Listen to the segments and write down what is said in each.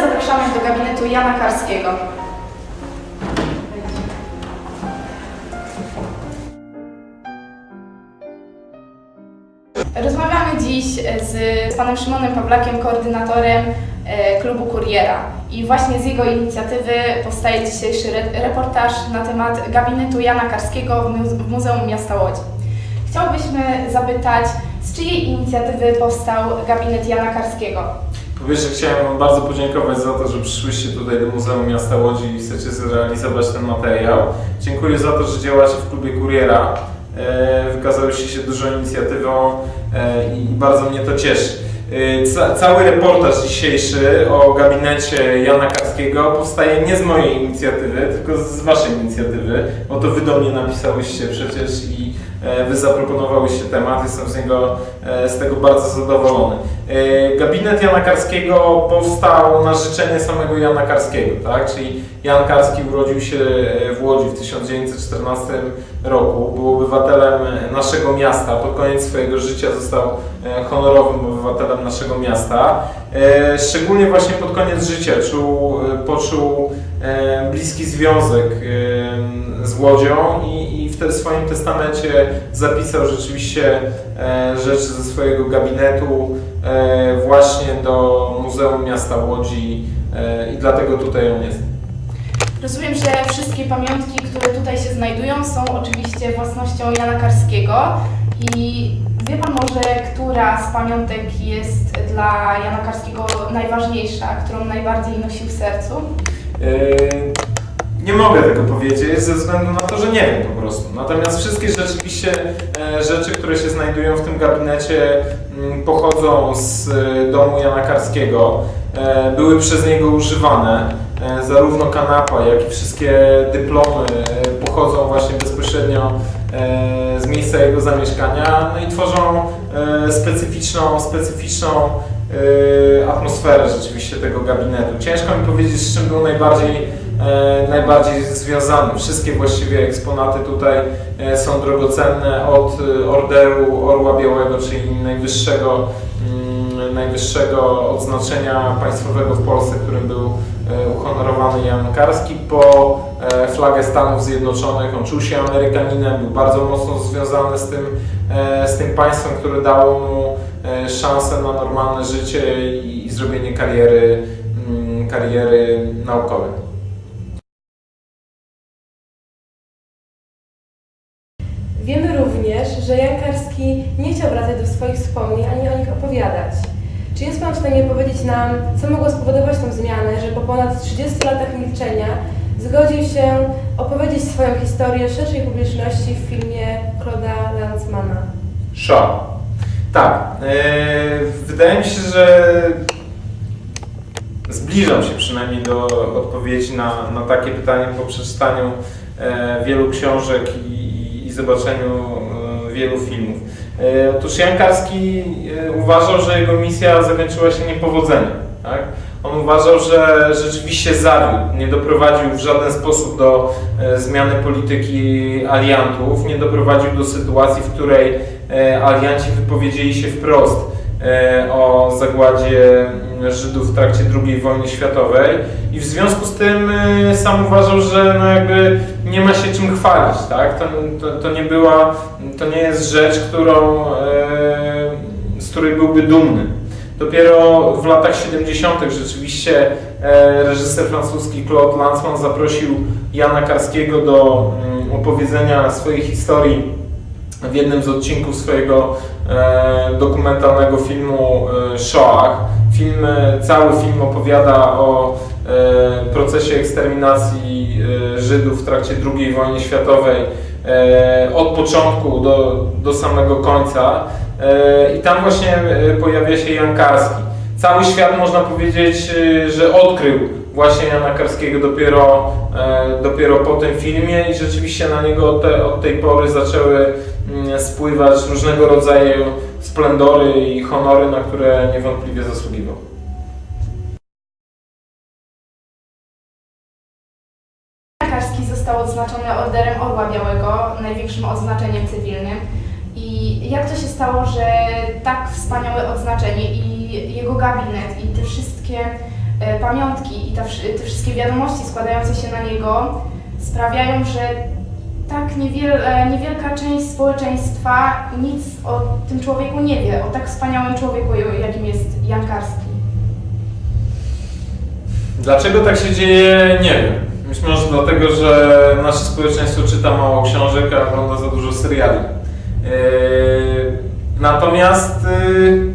Zapraszamy do gabinetu Jana Karskiego. Rozmawiamy dziś z, panem Szymonem Pawlakiem, koordynatorem e, klubu Kuriera. I właśnie z jego inicjatywy powstaje dzisiejszy re, reportaż na temat gabinetu Jana Karskiego w, Muzeum Miasta Łodzi. Chciałbyśmy zapytać, z czyjej inicjatywy powstał gabinet Jana Karskiego? Po pierwsze chciałem Wam bardzo podziękować za to, że przyszłyście tutaj do Muzeum Miasta Łodzi i chcecie zrealizować ten materiał. Dziękuję za to, że działacie w klubie Kuriera. E, się dużą inicjatywą e, i bardzo mnie to cieszy. E, Ca cały reportaż dzisiejszy o gabinecie Jana Karskiego powstaje nie z mojej inicjatywy, tylko z Waszej inicjatywy, bo to Wy do mnie napisałyście przecież i Wy zaproponowałyście temat. Jestem z, niego, e, z tego bardzo zadowolony. E, Gabinet Jana Karskiego powstał na życzenie samego Jana Karskiego, tak? Czyli Jan Karski urodził się e, w Łodzi w 1914 roku, był obywatelem naszego miasta, pod koniec swojego życia został e, honorowym obywatelem naszego miasta. E, Szczególnie właśnie pod koniec życia czuł, e, poczuł e, bliski związek e, z Łodzią i, i w swoim testamencie zapisał rzeczywiście e, rzeczy ze swojego gabinetu e, właśnie do Muzeum Miasta Łodzi e, i dlatego tutaj on jest. Rozumiem, że wszystkie pamiątki, które tutaj się znajdują, są oczywiście własnością Jana Karskiego. I wie Pan może, która z pamiątek jest dla Jana Karskiego najważniejsza, którą najbardziej nosił w sercu? Yy, Nie mogę tego powiedzieć ze względu na to, że nie wiem po prostu. Natomiast wszystkie rzeczywiście e, rzeczy, które się znajdują w tym gabinecie mm, pochodzą z e, domu Jana Karskiego. E, Były przez niego używane. Zarówno kanapa, jak i wszystkie dyplomy pochodzą właśnie bezpośrednio z miejsca jego zamieszkania no i tworzą specyficzną, specyficzną atmosferę rzeczywiście tego gabinetu. Ciężko mi powiedzieć, z czym był najbardziej, najbardziej związany. Wszystkie właściwie eksponaty tutaj e, są drogocenne od e, Orderu Orła Białego, czyli najwyższego, mm, najwyższego odznaczenia państwowego w Polsce, którym był e, uhonorowany Jan Karski, po e, flagę Stanów Zjednoczonych. On czuł się Amerykaninem, był bardzo mocno związany z tym, e, z tym państwem, które dało mu e, szansę na normalne życie i, i zrobienie kariery, mm, kariery naukowej. Że Jan Karski nie chciał wracać do swoich wspomnień ani o nich opowiadać. Czy jest Pan w stanie powiedzieć nam, co mogło spowodować tę zmianę, że po ponad 30 latach milczenia zgodził się opowiedzieć swoją historię szerszej publiczności w filmie Claude'a Lanzmana? Szok. Tak. e, wydaje mi się, że zbliżam się przynajmniej do odpowiedzi na, na takie pytanie po przeczytaniu e, wielu książek i, i zobaczeniu wielu filmów. E, otóż Jan Karski e, uważał, że jego misja zakończyła się niepowodzeniem. Tak? On uważał, że rzeczywiście zawiódł, nie doprowadził w żaden sposób do e, zmiany polityki aliantów, nie doprowadził do sytuacji, w której alianci wypowiedzieli się wprost o zagładzie Żydów w trakcie II wojny światowej i w związku z tym e, sam uważał, że no jakby nie ma się czym chwalić, tak? To, to, to nie była, to nie jest rzecz, którą, e, z której byłby dumny. Dopiero w latach 70. rzeczywiście e, reżyser francuski Claude Lanzmann zaprosił Jana Karskiego do mm, opowiedzenia swojej historii w jednym z odcinków swojego dokumentalnego filmu Shoah. Film, e, cały film opowiada o e, procesie eksterminacji e, Żydów w trakcie II wojny światowej od początku do, do samego końca. I tam właśnie pojawia się Jan Karski. Cały świat można powiedzieć, że odkrył właśnie Jana Karskiego dopiero, dopiero po tym filmie i rzeczywiście na niego od, te, od tej pory zaczęły spływać różnego rodzaju splendory i honory, na które niewątpliwie zasługiwał. Jan Karski Janki został odznaczony Orderem Orła Białego, największym odznaczeniem cywilnym. I jak to się stało, że tak wspaniałe odznaczenie i jego gabinet i te wszystkie e, pamiątki i te wszystkie wiadomości składające się na niego sprawiają, że tak niewiel, e, niewielka część społeczeństwa nic o tym człowieku nie wie, o tak wspaniałym człowieku, jakim jest Jan Karski. Dlaczego tak się dzieje, nie wiem. Być może dlatego, że nasze społeczeństwo czyta mało książek, a ogląda za dużo seriali. Yy, Natomiast yy,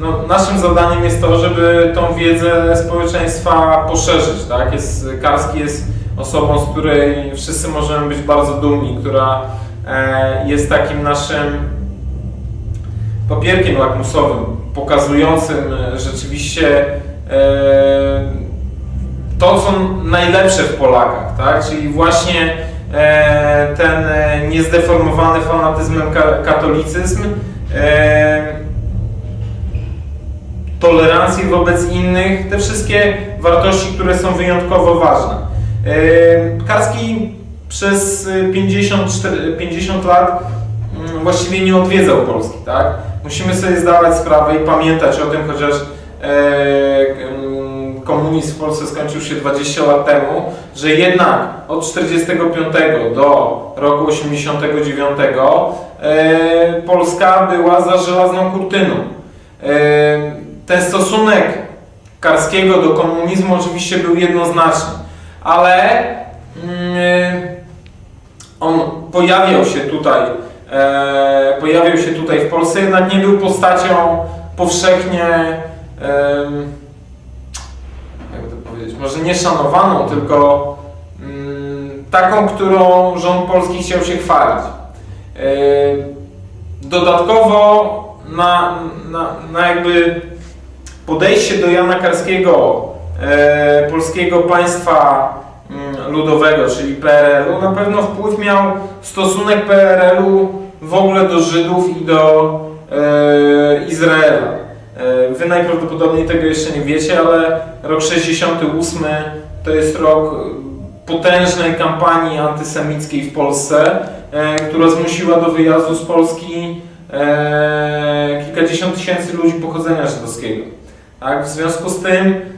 no, naszym zadaniem jest to, żeby tą wiedzę społeczeństwa poszerzyć. Tak? Jest, Karski jest osobą, z której wszyscy możemy być bardzo dumni, która e, jest takim naszym papierkiem lakmusowym, pokazującym e, rzeczywiście e, to, co najlepsze w Polakach, tak? Czyli właśnie ten niezdeformowany fanatyzmem ka- katolicyzm, tolerancję wobec innych, te wszystkie wartości, które są wyjątkowo ważne. E, Karski przez e, 50, 4 50 lat mm, właściwie nie odwiedzał Polski, tak? Musimy sobie zdawać sprawę i pamiętać o tym, chociaż e, mm, komunizm w Polsce skończył się 20 lat temu, że jednak od 45 do roku 89 e, Polska była za żelazną kurtyną. E, ten stosunek Karskiego do komunizmu oczywiście był jednoznaczny, ale mm, on pojawiał się tutaj, e, pojawiał się tutaj w Polsce, jednak nie był postacią powszechnie, jakby to powiedzieć, może nie szanowaną, tylko mm, taką, którą rząd polski chciał się chwalić. E, dodatkowo na, na, na jakby podejście do Jana Karskiego, polskiego państwa mm, ludowego, czyli PRL-u, na pewno wpływ miał stosunek PRL-u w ogóle do Żydów i do e, Izraela. E, wy najprawdopodobniej tego jeszcze nie wiecie, ale rok 68 to jest rok potężnej kampanii antysemickiej w Polsce, e, która zmusiła do wyjazdu z Polski e, kilkadziesiąt tysięcy ludzi pochodzenia żydowskiego. Tak? W związku z tym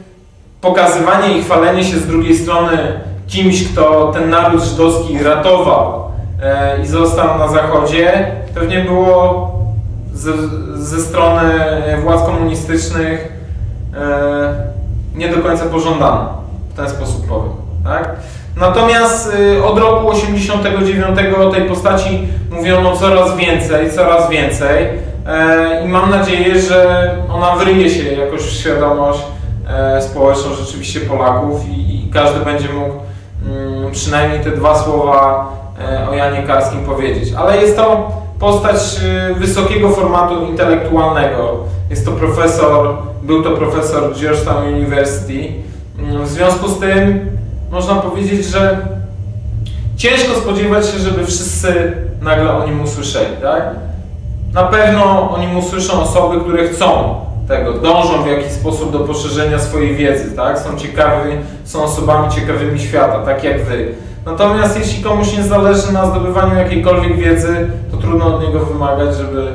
pokazywanie i chwalenie się z drugiej strony kimś, kto ten naród żydowski ratował e, i został na zachodzie, pewnie było ze, ze strony władz komunistycznych e, nie do końca pożądane. W ten sposób powiem. Tak? Natomiast y, od roku 89 o tej postaci mówiono coraz więcej, coraz więcej e, i mam nadzieję, że ona wryje się jakoś w świadomość społeczną rzeczywiście Polaków i, i każdy będzie mógł mm, przynajmniej te dwa słowa e, o Janie Karskim powiedzieć. Ale jest to postać y, wysokiego formatu intelektualnego. Jest to profesor, był to profesor Georgetown University. Mm, W związku z tym można powiedzieć, że ciężko spodziewać się, żeby wszyscy nagle o nim usłyszeli, tak? Na pewno o nim usłyszą osoby, które chcą tego, dążą w jakiś sposób do poszerzenia swojej wiedzy, tak? Są ciekawi, są osobami ciekawymi świata, tak jak wy. Natomiast jeśli komuś nie zależy na zdobywaniu jakiejkolwiek wiedzy, to trudno od niego wymagać, żeby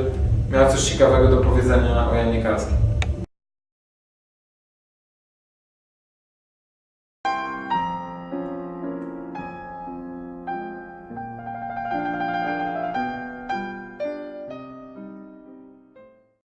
miał coś ciekawego do powiedzenia o Janie Karskim.